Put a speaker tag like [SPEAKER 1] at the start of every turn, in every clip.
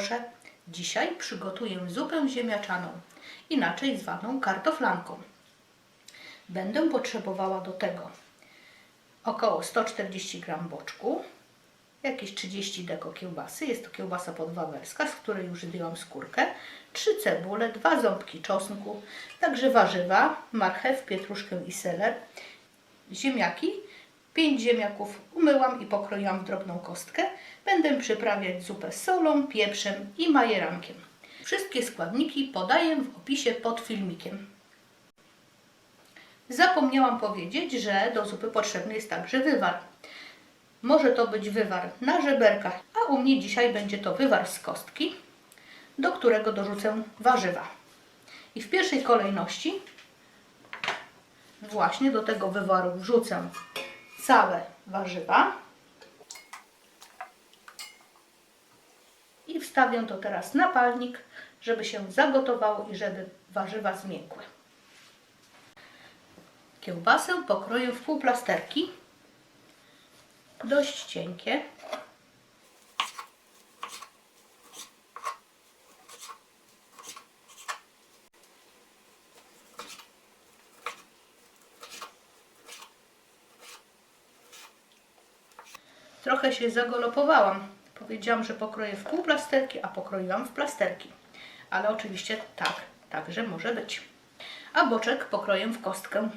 [SPEAKER 1] proszę, dzisiaj przygotuję zupę ziemniaczaną, inaczej zwaną kartoflanką. Będę potrzebowała do tego około 140 g boczku, jakieś 30 deko kiełbasy, jest to kiełbasa podwawelska, z której już zdjęłam skórkę, 3 cebule, 2 ząbki czosnku, także warzywa, marchew, pietruszkę i seler, ziemniaki, 5 ziemniaków umyłam i pokroiłam w drobną kostkę. Będę przyprawiać zupę solą, pieprzem i majerankiem. Wszystkie składniki podaję w opisie pod filmikiem. Zapomniałam powiedzieć, że do zupy potrzebny jest także wywar. Może to być wywar na żeberkach, a u mnie dzisiaj będzie to wywar z kostki, do którego dorzucę warzywa. I w pierwszej kolejności właśnie do tego wywaru wrzucę całe warzywa i wstawię to teraz na palnik, żeby się zagotowało i żeby warzywa zmiękły. Kiełbasę pokroję w półplasterki, dość cienkie. Trochę się zagolopowałam. Powiedziałam, że pokroję w półplasterki, a pokroiłam w plasterki. Ale oczywiście tak, także może być. A boczek pokroję w kostkę.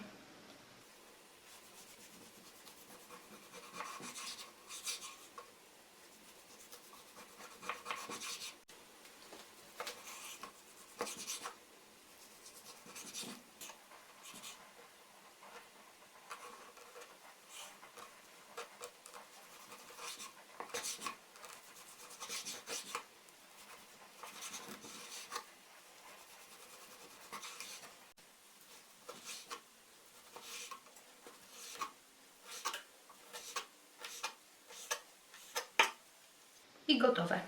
[SPEAKER 1] I gotowe.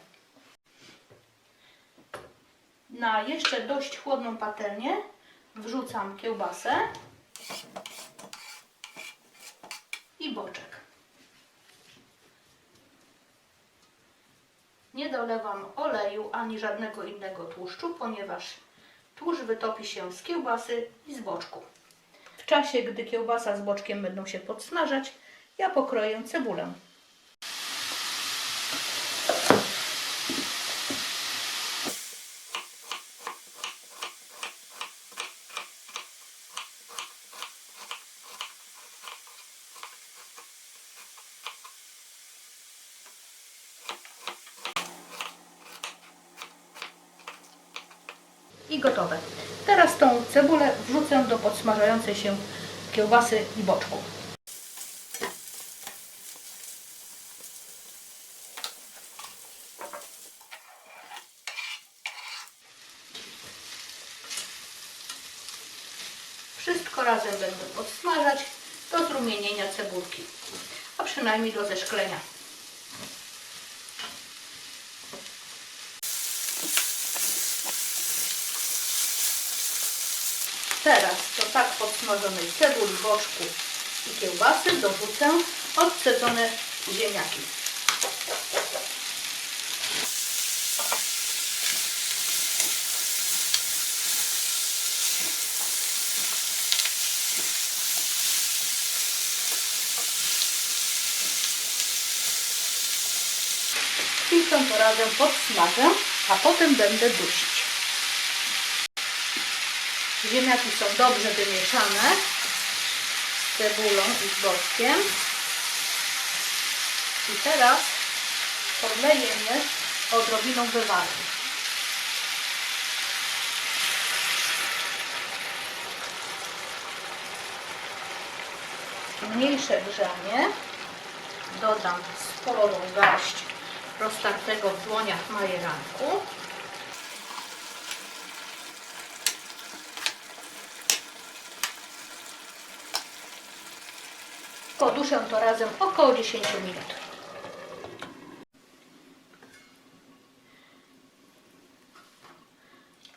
[SPEAKER 1] Na jeszcze dość chłodną patelnię wrzucam kiełbasę i boczek. Nie dolewam oleju ani żadnego innego tłuszczu, ponieważ tłuszcz wytopi się z kiełbasy i z boczku. W czasie, gdy kiełbasa z boczkiem będą się podsmażać, ja pokroję cebulę. I gotowe. Teraz tą cebulę wrzucę do podsmażającej się kiełbasy i boczku. Wszystko razem będę podsmażać do zrumienienia cebulki, a przynajmniej do zeszklenia. Teraz do tak podsmażonej cebuli, boczku i kiełbasy dorzucę odcedzone ziemniaki. Chwilkę to razem podsmażę, a potem będę dusić. Ziemniaki są dobrze wymieszane z cebulą i z boczkiem. I teraz podleję je odrobiną wywaru. Mniejsze grzanie dodam sporą garść roztartego w dłoniach majeranku. Poduszę to razem około 10 minut.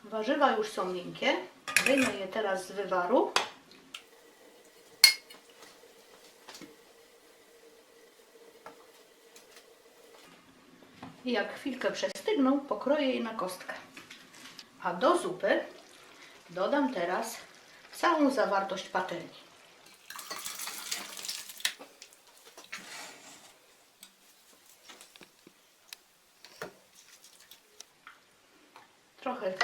[SPEAKER 1] Warzywa już są miękkie. Wyjmę je teraz z wywaru. I jak chwilkę przestygną, pokroję je na kostkę. A do zupy dodam teraz całą zawartość patelni. Trochę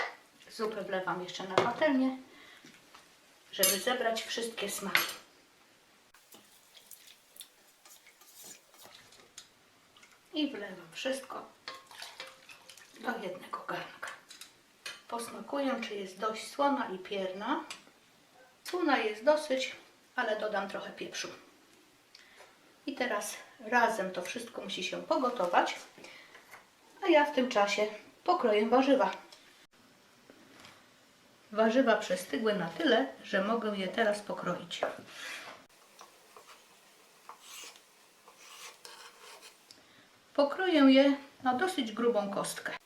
[SPEAKER 1] zupy wlewam jeszcze na patelnię, żeby zebrać wszystkie smaki. I wlewam wszystko do jednego garnka. Posmakuję, czy jest dość słona i pierna. Słona jest dosyć, ale dodam trochę pieprzu. I teraz razem to wszystko musi się pogotować, a ja w tym czasie pokroję warzywa. Warzywa przestygły na tyle, że mogę je teraz pokroić. Pokroję je na dosyć grubą kostkę.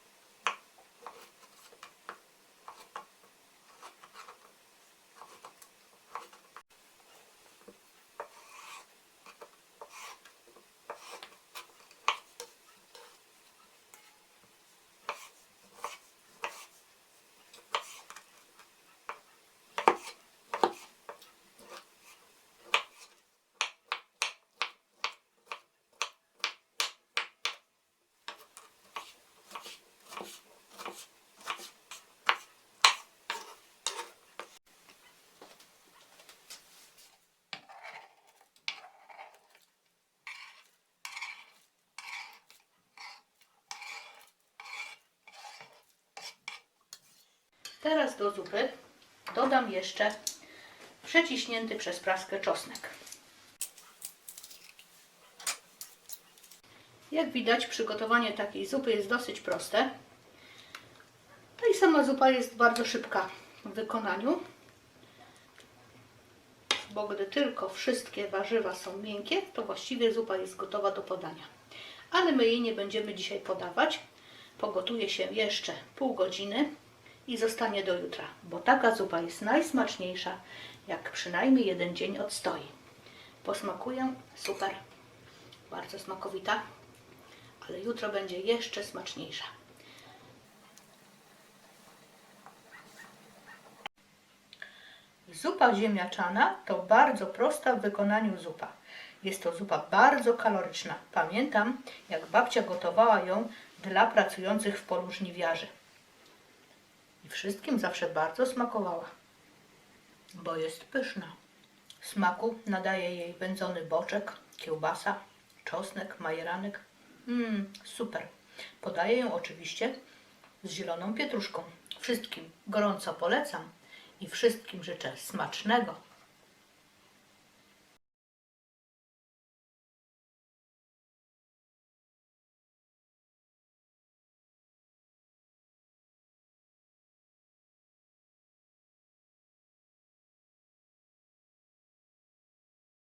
[SPEAKER 1] Teraz do zupy dodam jeszcze przeciśnięty przez praskę czosnek. Jak widać, przygotowanie takiej zupy jest dosyć proste. No i sama zupa jest bardzo szybka w wykonaniu, bo gdy tylko wszystkie warzywa są miękkie, to właściwie zupa jest gotowa do podania. Ale my jej nie będziemy dzisiaj podawać. Pogotuje się jeszcze pół godziny i zostanie do jutra, bo taka zupa jest najsmaczniejsza, jak przynajmniej jeden dzień odstoi. Posmakuję super, bardzo smakowita, ale jutro będzie jeszcze smaczniejsza. Zupa ziemniaczana to bardzo prosta w wykonaniu zupa. Jest to zupa bardzo kaloryczna. Pamiętam, jak babcia gotowała ją dla pracujących w polu żniwiarzy. I wszystkim zawsze bardzo smakowała, bo jest pyszna. Smaku nadaje jej wędzony boczek, kiełbasa, czosnek, majeranek. Mmm, super. Podaję ją oczywiście z zieloną pietruszką. Wszystkim gorąco polecam i wszystkim życzę smacznego